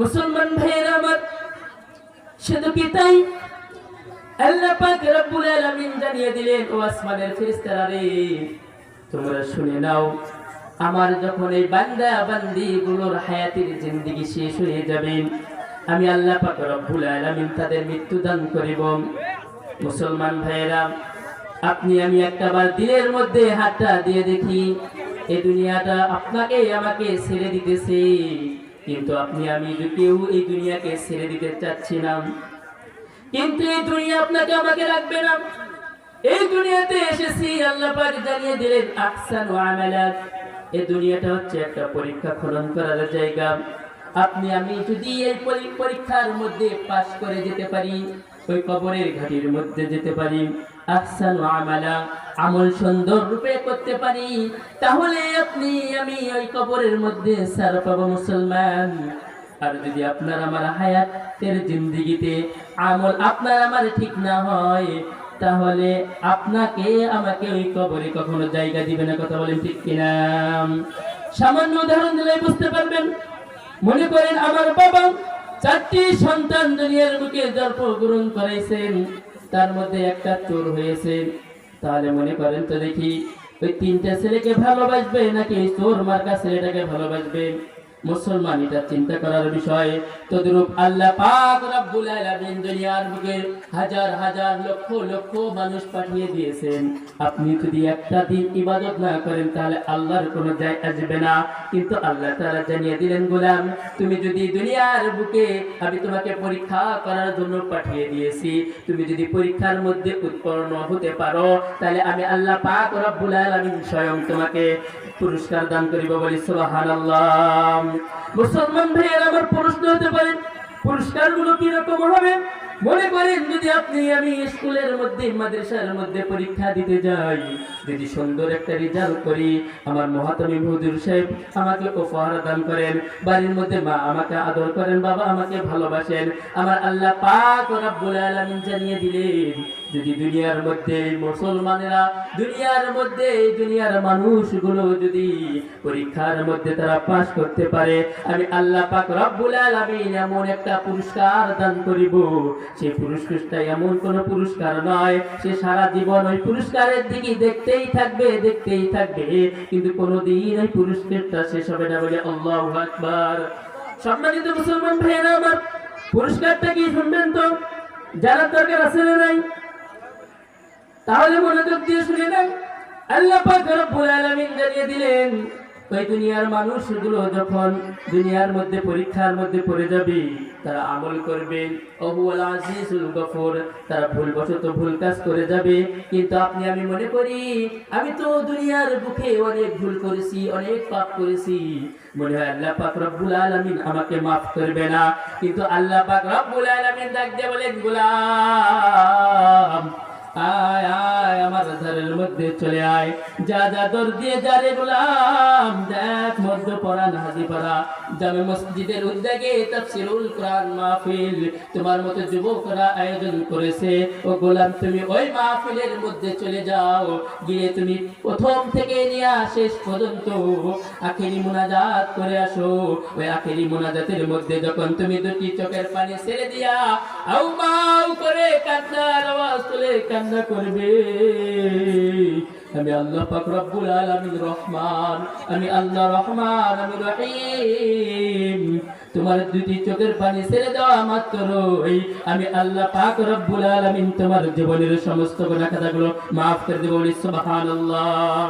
মুসলমান ভাইয়েরা আমার, শুধু কি তাই? জানিয়ে তোমরা শুনে নাও, আমার যখন এই বান্দা বান্দি শেষ হয়ে যাবে, আমি আল্লাহ পাক রব্বুল আলামিন তাদের মৃত্যু দান করিব। মুসলমান ভাইয়েরা, আপনি, আমি একটাবার দিনের মধ্যে হাতটা দিয়ে দেখি এই দুনিয়াটা আপনাকে আমাকে ছেড়ে দিতেছে। কিন্তু আপনি, আমি কেউ এই দুনিয়াকে ছেড়ে দিতে চাচ্ছি না। কিন্তু এই দুনিয়া আপনাকে আমাকে রাখবে না। এই দুনিয়াতে এসেছি, আল্লাহ পাক জানিয়ে দিলেন, আহসান আমালাত এই দুনিয়াটা হচ্ছে একটা পরীক্ষা খনন করার জায়গা। আপনি, আমি যদি এই পরীক্ষার মধ্যে পাশ করে যেতে পারি, ওই কবরের ঘাটির মধ্যে যেতে পারি আমালা, আমল সুন্দর রূপে করতে পারি, তাহলে আপনি, আমি ওই কবরের মধ্যে পাবো মুসলমান। আর যদি আপনার আমার হায়াতের জিন্দিগিতে আমল আপনার আমার ঠিক না হয়, তাহলে আপনাকে, আমাকে ওই কবরে কখনো জায়গা দিবে না, কথা বলেন ঠিক কিনা? সামান্য উদাহরণ দিলে বুঝতে পারবেন মনে করেন আমার বাবা চারটি সন্তান দুনিয়ার বুকে জন্ম গ্রহণ করেছেন, তার মধ্যে একটা চোর হয়েছে। তাহলে মনে করেন তো দেখি, ওই তিনটা ছেলেকে ভালোবাসবে নাকি চোর মার্কা ছেলেটাকে ভালোবাসবে? মুসলমান, এটা চিন্তা করার বিষয়। তদ্রূপ আল্লাহ পাক রব্বুল আলামিন দুনিয়ার বুকে হাজার হাজার লক্ষ লক্ষ মানুষ পাঠিয়ে দিয়েছেন। আপনি যদি একটা দিন ইবাদত না করেন, তাহলে আল্লাহর কোনো যায় আসবে না। কিন্তু আল্লাহ তাআলা জানিয়ে দিলেন, গোলাম, তুমি যদি দুনিয়ার বুকে আমি তোমাকে পরীক্ষা করার জন্য পাঠিয়ে দিয়েছি। তুমি যদি পরীক্ষার মধ্যে উৎপন্ন হতে পারো, তাহলে আমি আল্লাহ পাক রব্বুল আলামিন স্বয়ং তোমাকে পুরস্কার দান করিব বলি সুবহানাল্লাহ। মুসলমান ভাইয়ের আমার প্রশ্ন হতে পারে পুরস্কারগুলো কীরকম হবে? মনে করেন যদি আপনি আমি স্কুলের মধ্যে, মাদ্রাসার মধ্যে পরীক্ষা দিতে যাই, যদি সুন্দর একটা রেজাল্ট করি, আমার মহাতমী হুজুর সাহেব আমাকে উপহার দান করেন, বাড়ির মধ্যে মা আমাকে আদর করেন, বাবা আমাকে ভালোবাসেন, আমার আল্লাহ পাক রব্বুল আলামিন জানিয়ে দিলেন যদি দুনিয়ার মধ্যে মুসলমানেরা দুনিয়ার মধ্যে দুনিয়ার মানুষগুলো যদি পরীক্ষার মধ্যে তারা পাশ করতে পারে, আমি আল্লাহ পাক রব্বুল আলামিন এমন একটা পুরস্কার দান করিব। সেই পুরস্কারটা এমন কোন পুরস্কার নয়, সে সারা জীবন ওই পুরস্কারের দিকে দেখতেই থাকবে দেখতেই থাকবে। কিন্তু কোনোদিন ওই পুরস্কারটা শেষ হবে না বলে আল্লাহু আকবার। সম্মানিত মুসলমান ভাইয়েরা আমার পুরস্কারটা কি শুনবেন তো? জানার দরকার আছে না নাই? তাহলে মনোযোগ দিয়ে শুনে নেন। আমি মনে করি, আমি তো দুনিয়ার বুকে অনেক ভুল করেছি, অনেক পাপ করেছি। মনে হয় আল্লাহ পাক রব্বুল আলামিন আমাকে মাফ করবে না। কিন্তু আল্লাহ পাক রব্বুল আলামিন ডাক দিয়ে বলেন আয় আয়, আমার মধ্যে চলে আয়। যা যা দর দিয়ে যা রে গোলাম, দেখ মধ্য পড়া নাহাজি পড়া। জামে মসজিদের উদ্যোগে কোরআন মাহফিল। তোমার মতো যুবকরা আয়োজন করেছে। ও গোলাম, তুমি ওই মাহফিলের মধ্যে চলে যাও। গিয়ে তুমি প্রথম থেকে নিয়ে শেষ পর্যন্ত আখেরি মোনাজাত করে আসো। ওই আখেরি মোনাজাতের মধ্যে যখন তুমি দুটি চোখের পানি ছেড়ে দিয়া, আউ, মাউ করে কান্নার আওয়াজ তুলে কান্না করবে? আমি আল্লাহ পাক রব্বুল আলামিন রহমান, আমি আল্লাহ রহমান, আমি রহিম। তোমার দুটি চোখের পানি ছেড়ে দেওয়া মাত্র আমি আল্লাহ পাক রব্বুল আলামিন তোমার জীবনের সমস্ত গুনাহ খাতাগুলো মাফ করে দেব সুবহানাল্লাহ।